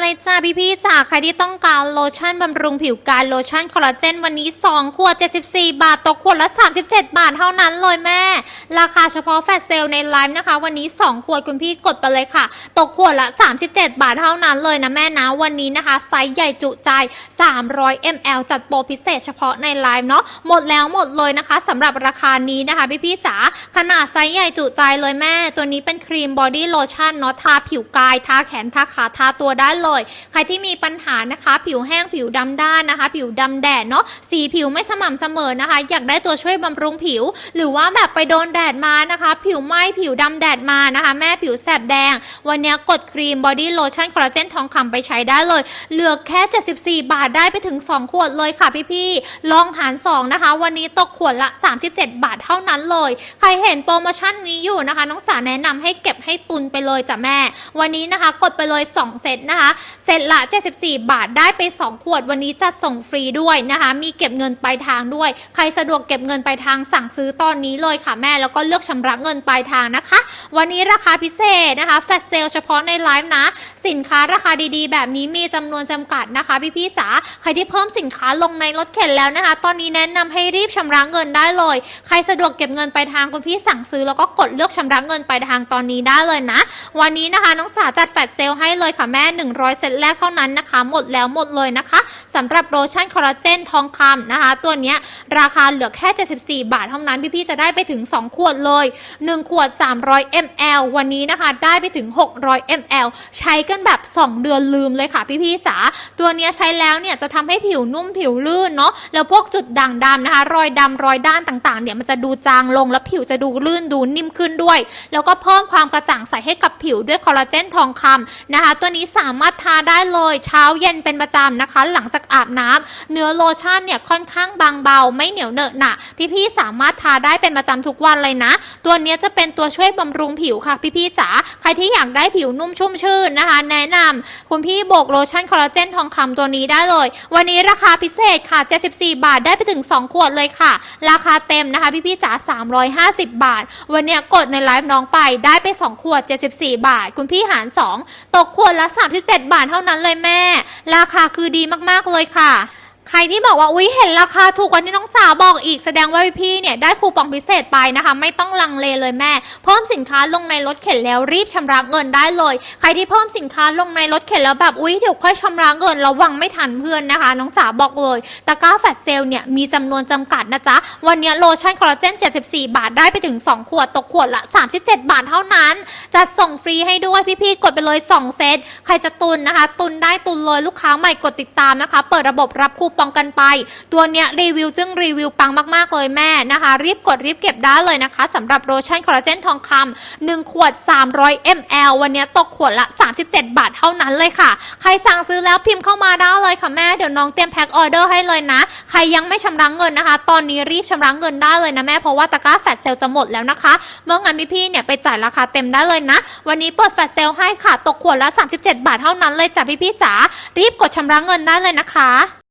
เลยจ้าพี่พี่ๆจ้าใครที่ต้องการโลชั่นบำรุงผิวกายโลชั่นคอลลาเจนวันนี้ 2 ขวด 74 บาท ตกขวดละ 37 บาทเท่านั้นเลยแม่ ราคาเฉพาะแฟลชเซลในไลฟ์นะคะ วันนี้ 2 ขวดคุณพี่กดไปเลยค่ะ ตกขวดละ 37 บาทเท่านั้นเลยนะแม่นะ วันนี้นะคะ ไซส์ใหญ่จุใจ 300 ml จัดโปรพิเศษเฉพาะในไลฟ์เนาะหมดแล้วหมดเลยนะคะสำหรับราคานี้นะคะพี่พี่ๆจ๋าขนาดไซส์ใหญ่จุใจเลยแม่ ตัวนี้เป็นครีมบอดี้โลชั่นเนาะทาผิวกายทาแขนทาขาทาตัวได้เลย ใครที่มีปัญหานะคะ ผิวแห้งผิวดำด้านนะคะ ผิวดำแดดเนาะสีผิวไม่สม่ำเสมอนะคะ อยากได้ตัวช่วยบำรุงผิว หรือว่าแบบไปโดนแดดมานะคะ ผิวไหม้ผิวดำแดดมานะคะ แม่ผิวแสบแดง วันนี้กดครีมบอดี้โลชั่นคอลลาเจนทองคำไปใช้ได้เลย เหลือแค่ 74 บาทได้ไปถึง 2 ขวดเลยค่ะพี่ๆลองหาร 2 นะคะ วันนี้ตกขวดละ 37 บาทเท่านั้นเลย ใครเห็นโปรโมชั่นนี้อยู่นะคะ น้องจ๋าแนะนำให้เก็บให้ตุนไปเลยจ้ะแม่ วันนี้นะคะกดไปเลย 2 เซตนะคะเซตละ 74 บาทได้ไป 2 ขวดวันนี้จะส่งฟรีด้วยนะคะ มีเก็บเงินปลายทางด้วย ใครสะดวกเก็บเงินปลายทางสั่งซื้อตอนนี้เลยค่ะแม่แล้วก็เลือกชำระเงินปลายทางนะคะ วันนี้ราคาพิเศษนะคะแฟลชเซลเฉพาะในไลฟ์นะ สินค้าราคาดีๆ แบบนี้มีจำนวนจำกัดนะคะ พี่ๆจ๋าใครที่เพิ่มสินค้าลงในรถเข็นแล้วนะคะ ตอนนี้แนะนำให้รีบชำระเงินได้เลย ใครสะดวกเก็บเงินปลายทางคุณพี่สั่งซื้อแล้วก็กดเลือกชำระเงินปลายทางตอนนี้ได้เลยนะ วันนี้นะคะน้องจ๋าจัดแฟลชเซลให้เลยค่ะแม่100 เซตแรกเท่านั้นนะคะ หมดแล้วหมดเลยนะคะสำหรับโลชั่นคอลลาเจนทองคำนะคะ ตัวนี้ราคาเหลือแค่ 74 บาทเท่านั้น พี่ๆจะได้ไปถึง 2 ขวดเลย 1 ขวด 300 ml วันนี้นะคะ ได้ไปถึง 600 ml ใช้กันแบบ 2 เดือนลืมเลยค่ะ พี่ๆจ๋าตัวนี้ใช้แล้วเนี่ยจะทำให้ผิวนุ่มผิวลื่นเนาะแล้วพวกจุดด่างดำนะคะ รอยดำรอยด้านต่างๆเนี่ยมันจะดูจางลงแล้วผิวจะดูลื่นดูนิ่มขึ้นด้วย แล้วก็เพิ่มความกระจ่างใสให้กับผิวด้วยคอลลาเจนทองคำนะคะ ตัวนี้สามารถทาได้เลยเช้าเย็นเป็นประจำนะคะ หลังจากอาบน้ำเนื้อโลชั่นเนี่ยค่อนข้างบางเบา ไม่เหนียวเหนอะหนะพี่ๆสามารถทาได้เป็นประจำทุกวันเลยนะ ตัวเนี้ยจะเป็นตัวช่วยบำรุงผิวค่ะ พี่ๆจ๋าใครที่อยากได้ผิวนุ่มชุ่มชื่นนะคะ แนะนำคุณพี่โบกโลชั่นคอลลาเจนทองคำตัวนี้ได้เลย วันนี้ราคาพิเศษค่ะ 74 บาทได้ไปถึง 2 ขวดเลยค่ะ ราคาเต็มนะคะ พี่ๆจ๋า350 บาท วันเนี้ยกดในไลฟ์น้องไปได้ไป 2 ขวด 74 บาท คุณพี่หาร 2 ตกขวดละ 37 7 บาทเท่านั้นเลยแม่ ราคาคือดีมากๆเลยค่ะ ใครที่บอกว่าอุ้ยเห็นราคาถูกกว่าที่น้องจ๋าบอกอีกแสดงว่าพี่เนี่ยได้คูปองพิเศษไปนะคะ ไม่ต้องลังเลเลยแม่ เพิ่มสินค้าลงในรถเข็นแล้วรีบชำระเงินได้เลย ใครที่เพิ่มสินค้าลงในรถเข็นแล้วแบบอุ้ยเดี๋ยวค่อยชำระเงินระวังไม่ทันเพื่อนนะคะ น้องจ๋าบอกเลยตะกร้าแฟลชเซลเนี่ยมีจำนวนจำกัดนะจ๊ะวันนี้โลชั่นคอลลาเจน 74 บาทได้ไปถึง 2 ขวดตกขวดละ 37 บาทเท่านั้นจัดส่งฟรีให้ด้วยพี่ๆกดไปเลย 2 เซตใครจะตุนนะคะ ตุนได้ตุนเลยลูกค้าใหม่กดติดตามนะคะ เปิดระบบรับคูปองกันไป ตัวเนี้ยรีวิวจึงรีวิวปังมากๆเลยแม่นะคะ รีบกดรีบเก็บได้เลยนะคะสำหรับโลชั่นคอลลาเจนทองคำ1ขวด 300 ml วันนี้ตกขวดละ 37 บาทเท่านั้นเลยค่ะ ใครสั่งซื้อแล้วพิมพ์เข้ามาได้เลยค่ะแม่เดี๋ยวน้องเตรียมแพ็คออเดอร์ให้เลยนะ ใครยังไม่ชำระเงินนะคะ ตอนนี้รีบชำระเงินได้เลยนะแม่เพราะว่าตะกร้าแฟลชเซลจะหมดแล้วนะคะเมื่องั้นพี่ๆเนี่ยไปจ่ายราคาเต็มได้เลยนะ วันนี้เปิดแฟลชเซลให้ค่ะ ตกขวดละ 37 บาทเท่านั้นเลยจ้ะพี่ๆจ๋ารีบกดชำระเงินได้เลยนะคะ